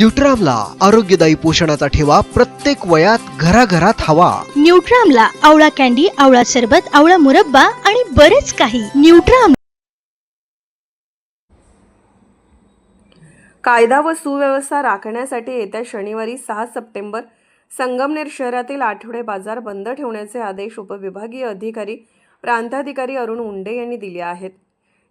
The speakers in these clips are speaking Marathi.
न्यूट्रामला आरोग्यदायी पोषणाचा ठेवा प्रत्येक वयात घराघरात हवा. न्यूट्रामला आवळा कॅन्डी आवळा सरबत आवळा मुरब्बा आणि बरेच काही. न्यूट्राम कायदा व सुव्यवस्था राखण्यासाठी येत्या शनिवारी सहा सप्टेंबर संगमनेर शहरातील आठवडे बाजार बंद ठेवण्याचे आदेश उपविभागीय अधिकारी प्रांताधिकारी अरुण उंडे यांनी दिले आहेत.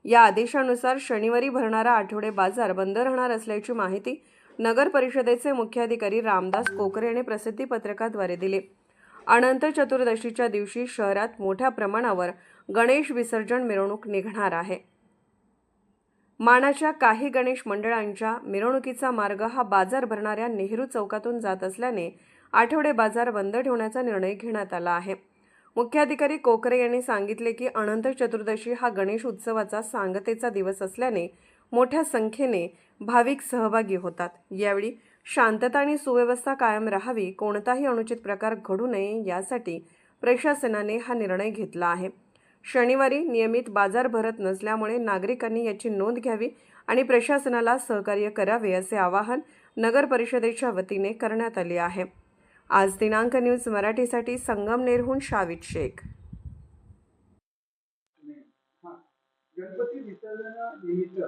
या आदेशानुसार शनिवारी भरणारा आठवडे बाजार बंद राहणार असल्याची माहिती नगर परिषदेचे मुख्याधिकारी रामदास कोकरे यांनी प्रसिद्धी पत्रकाद्वारे दिले. अनंत चतुर्दशीच्या दिवशी शहरात मोठ्या प्रमाणावर गणेश विसर्जन मिरवणूक निघणार आहे. मानाच्या काही गणेश मंडळांच्या मिरवणुकीचा मार्ग हा बाजार भरणाऱ्या नेहरू चौकातून जात असल्याने आठवडे बाजार बंद ठेवण्याचा निर्णय घेण्यात आला आहे. मुख्याधिकारी कोकरे यांनी सांगितले की अनंत चतुर्दशी हा गणेश उत्सवाचा सांगतेचा दिवस असल्याने मोठ्या संख्येने भाविक सहभागी होतात. यावेळी शांतता आणि सुव्यवस्था कायम राहावी कोणताही अनुचित प्रकार घडू नये यासाठी प्रशासनाने हा निर्णय घेतला आहे. शनिवारी नियमित बाजार भरत नसल्यामुळे नागरिकांनी याची नोंद घ्यावी आणि प्रशासनाला सहकार्य करावे असे आवाहन नगर परिषदेच्या वतीने करण्यात आले आहे. आज दिनांक न्यूज मराठीसाठी संगमनेरहून शावित शेख. गणपती विसर्जनानिमित्त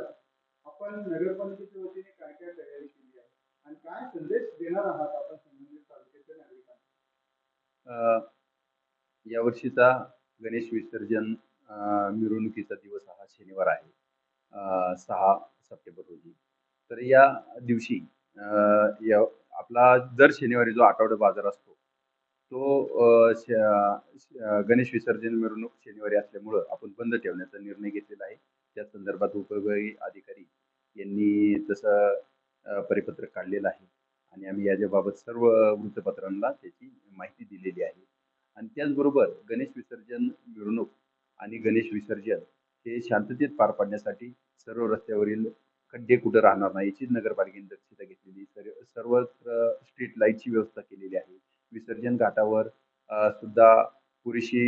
आपण नगरपालिकेच्या वतीने काय काय तयारी केली आहे? आणि काय संदेश देणार आहात आपण संबंधित तालुक्याच्या नागरिकांना? यावर्षीचा गणेश विसर्जन मिरवणुकीचा दिवस हा शनिवार आहे. सहा सप्टेंबर रोजी. तर या दिवशी या आपला दर शनिवारी जो आठवडा बाजार असतो तो गणेश विसर्जन मिरवणूक शनिवारी असल्यामुळं आपण बंद ठेवण्याचा निर्णय घेतलेला आहे. त्या संदर्भात उपविभागीय अधिकारी यांनी तसं परिपत्रक काढलेलं आहे. आणि आम्ही याच्याबाबत सर्व वृत्तपत्रांना त्याची माहिती दिलेली आहे. आणि त्याचबरोबर गणेश विसर्जन मिरवणूक आणि गणेश विसर्जन हे शांततेत पार पाडण्यासाठी सर्व रस्त्यावरील खड्डे कुठं राहणार नाही याची नगरपालिकेने दक्षता घेतलेली सर्व सर्वत्र स्ट्रीट लाईटची व्यवस्था केलेली आहे. विसर्जन घाटावर सुद्धा पुरेशी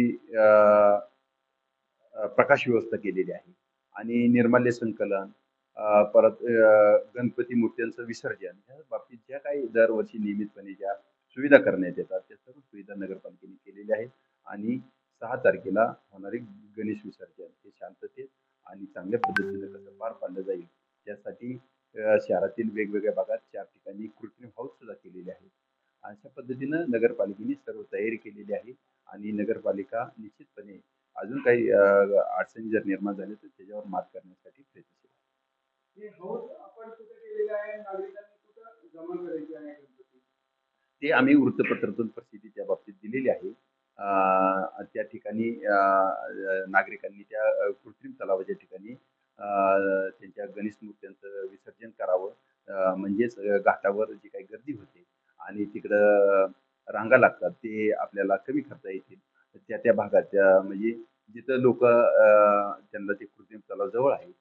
प्रकाश व्यवस्था केलेली आहे. आणि निर्माल्य संकलन परत गणपती मूर्त्यांचं विसर्जन या बाबतीत ज्या काही दरवर्षी नियमितपणे ज्या सुविधा करण्यात येतात त्या सर्व सुविधा नगरपालिकेने केलेल्या आहेत आणि सहा तारखेला होणारे गणेश विसर्जन हे शांततेत आणि चांगल्या पद्धतीने कसं पार पाडलं जाईल त्यासाठी शहरातील वेगवेगळ्या भागात चार ठिकाणी कृत्रिम हाऊस सुद्धा केलेले आहेत. अशा पद्धतीनं नगरपालिकेने सर्व तयारी केलेली आहे आणि नगरपालिका निश्चितपणे अजून काही अडचणी जर निर्माण झाल्या तर त्याच्यावर मात करण्यासाठी गणपती? ते आम्ही वृत्तपत्रातून प्रसिद्धी त्या बाबतीत दिलेली आहे. त्या ठिकाणी नागरिकांनी त्या कृत्रिम तलावाच्या ठिकाणी त्यांच्या गणेश मूर्त्यांचं विसर्जन करावं. म्हणजेच घाटावर जी काही गर्दी होते आणि तिकडं रांगा लागतात ते आपल्याला कमी करता येतील. त्या त्या भागात त्या म्हणजे जिथं लोक त्यांना ते कृत्रिम तलाव जवळ आहे